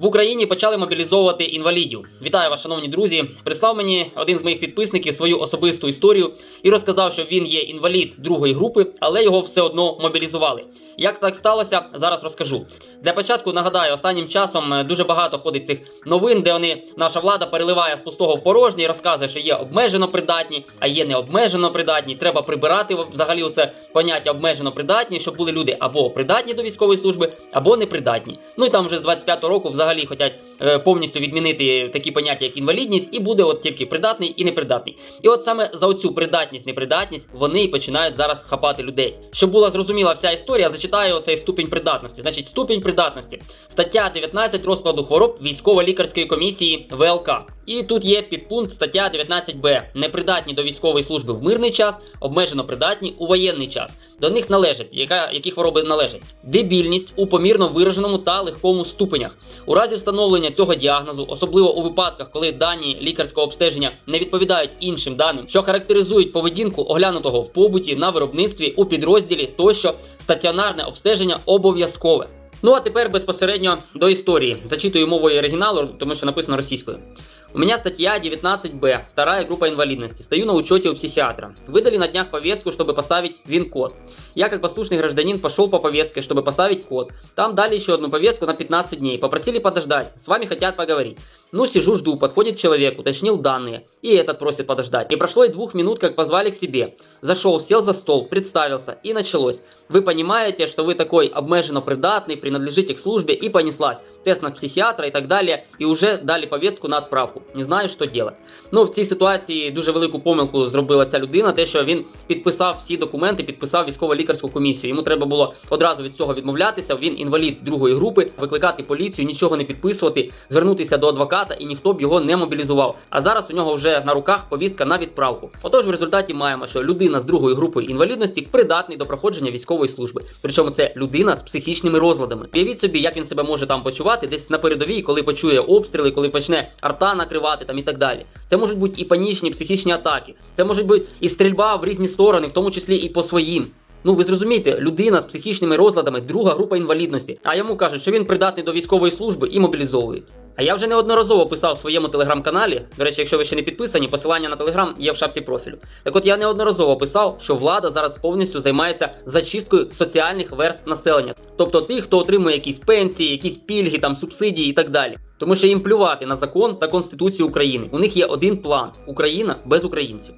В Україні почали мобілізовувати інвалідів. Вітаю вас, шановні друзі. Прислав мені один з моїх підписників свою особисту історію і розказав, що він є інвалід другої групи, але його все одно мобілізували. Як так сталося, зараз розкажу. Для початку нагадаю, останнім часом е, дуже багато ходить цих новин, де вони наша влада переливає з пустого в порожнє розказує, що є обмежено придатні, а є необмежено придатні. Треба прибирати взагалі це поняття обмежено придатні, щоб були люди або придатні до військової служби, або непридатні. Ну і там вже з 25-го року взагалі хочуть е, повністю відмінити такі поняття, як інвалідність, і буде от тільки придатний і непридатний. І от саме за оцю придатність, непридатність вони і починають зараз хапати людей. Щоб була зрозуміла вся історія, зачитаю цей ступінь придатності. Значить, ступінь придатності. Стаття 19 розкладу хвороб військово-лікарської комісії ВЛК. І тут є підпункт стаття 19б. Непридатні до військової служби в мирний час, обмежено придатні у воєнний час. До них належать, яка, які хвороби належать? Дебільність у помірно вираженому та легкому ступенях. У разі встановлення цього діагнозу, особливо у випадках, коли дані лікарського обстеження не відповідають іншим даним, що характеризують поведінку оглянутого в побуті на виробництві у підрозділі тощо стаціонарне обстеження обов'язкове. Ну а тепер безпосередньо до історії. Зачитую мовою оригіналу, тому що написано російською. У меня статья 19Б, вторая группа инвалидности. Стою на учете у психиатра. Выдали на днях повестку, чтобы поставить ВИН-код. Я, как послушный гражданин, пошел по повестке, чтобы поставить код. Там дали еще одну повестку на 15 дней. Попросили подождать. С вами хотят поговорить. Ну, сижу, жду. Подходит человек, уточнил данные. И этот просит подождать. Не прошло и двух минут, как позвали к себе. Зашел, сел за стол, представился. И началось. Вы понимаете, что вы такой обмеженно придатный, принадлежите к службе. И понеслась. Тест на психіатра і так далі. І вже дали повістку на відправку. Не знаю, що робити. Ну, в цій ситуації дуже велику помилку зробила ця людина, те, що він підписав всі документи, підписав військово-лікарську комісію. Йому треба було одразу від цього відмовлятися. Він інвалід другої групи, викликати поліцію, нічого не підписувати, звернутися до адвоката, і ніхто б його не мобілізував. А зараз у нього вже на руках повістка на відправку. Отож, в результаті маємо, що людина з другої групи інвалідності придатний до проходження військової служби. Причому це людина з психічними розладами. Уявіть собі, як він себе може там почувати десь на передовій, коли почує обстріли, коли почне арта накривати там і так далі. Це можуть бути і панічні психічні атаки, це може бути і стрільба в різні сторони, в тому числі і по своїм. Ну, ви зрозумієте, людина з психічними розладами, друга група інвалідності, а йому кажуть, що він придатний до військової служби і мобілізовують. А я вже неодноразово писав в своєму телеграм-каналі. До речі, якщо ви ще не підписані, посилання на телеграм є в шапці профілю. Так от я неодноразово писав, що влада зараз повністю займається зачисткою соціальних верст населення, тобто тих, хто отримує якісь пенсії, якісь пільги, там субсидії і так далі. Тому що їм плювати на закон та конституцію України. У них є один план: Україна без українців.